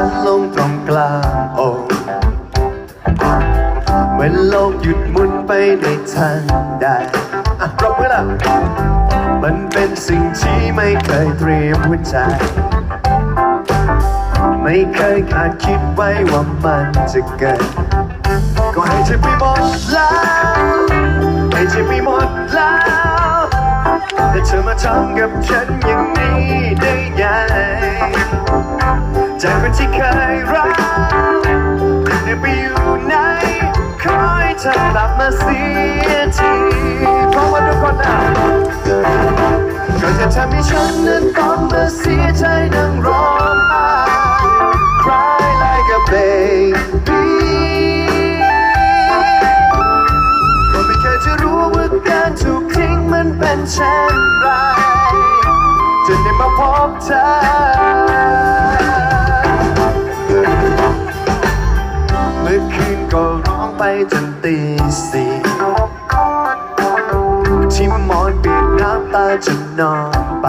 ฉันลงตรงกลางอกเมื่อโลกหยุดหมุนไปในทันใดอะปรบมือละมันเป็นสิ่งที่ไม่เคยเตรียมหัวใจ ไม่เคยคาดคิดไว้ว่ามันจะเกิด ก็ให้เธอไปหมดแล้ว ให้เธอไปหมดแล้วแต่เธอมาทำกับฉันอย่างนี้ได้ไง จากคนที่เคยรักจะไปอยู่ไหนคอยเธอกลับมาเสียทีเพราะว่าทุกคนอะก็จะทำให้ฉันนั้นต้องมาเสียใจนั่งร้องไห้ cry like a baby ก็ไม่เคยจะรู้ว่าการถูกทิ้งมันเป็นเช่นไรจนได้มาพบเธอ ก็ร้องไปจนตีสี่ที่หมอนเปียกน้ำตาจะนอนไป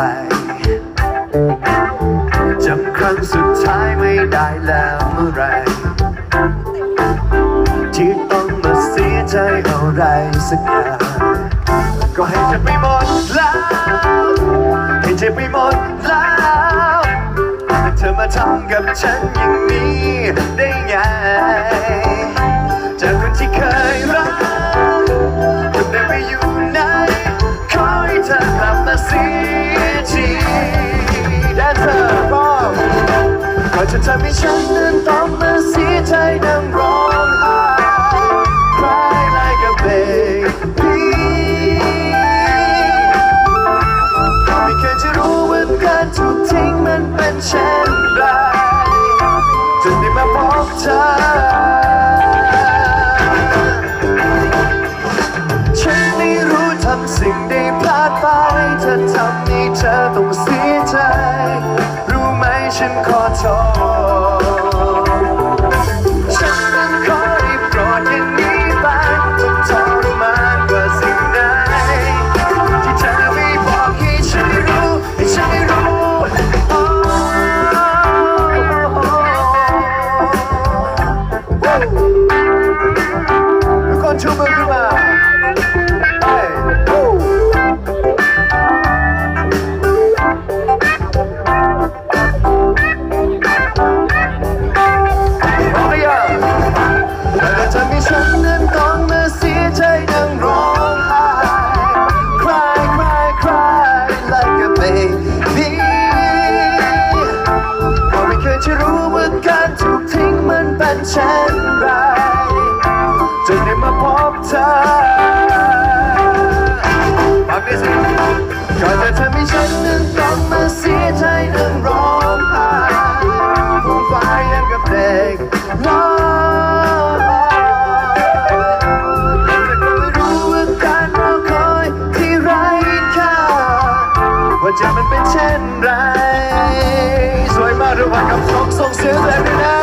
จำครั้งสุดท้ายไม่ได้แล้วเมื่อไรที่ต้องมาเสียใจอะไรสักอย่างก็ให้เธอไปหมดแล้วให้เธอไปหมดแล้ว ทำกับฉันอย่างนี้ได้ไงจากคนที่เคยรักคนได้ไปอยู่ไหนขอให้เธอกลับมาเสียทีแดนเซอร์พร้อมก็จะทำให้ฉันนั้นต้องมาเสียใจนั่งร้องไห้ cry like a baby ไม่เคยจะรู้ว่าการถูกทิ้งมันเป็นเช่น ได้มาพบเธอ ฉันไม่รู้ทำสิ่งใดพลาดไป เธอทำให้เธอต้องเสียใจ รู้ไหมฉันขอโทษ ด้ยก่อนจะทำให้ฉันนั้นต้องมาเสียใจนั้นร้องไห้ผู้ฝ่ายนั้กับเด็กร้องแต่ก็ไม่รู้ว่าการรอคอยที่ไร้ค่าว่าจะมันเป็นเช่นไร สวยมากด้วยวันคำสองส่งเสียแรงด้วยนะ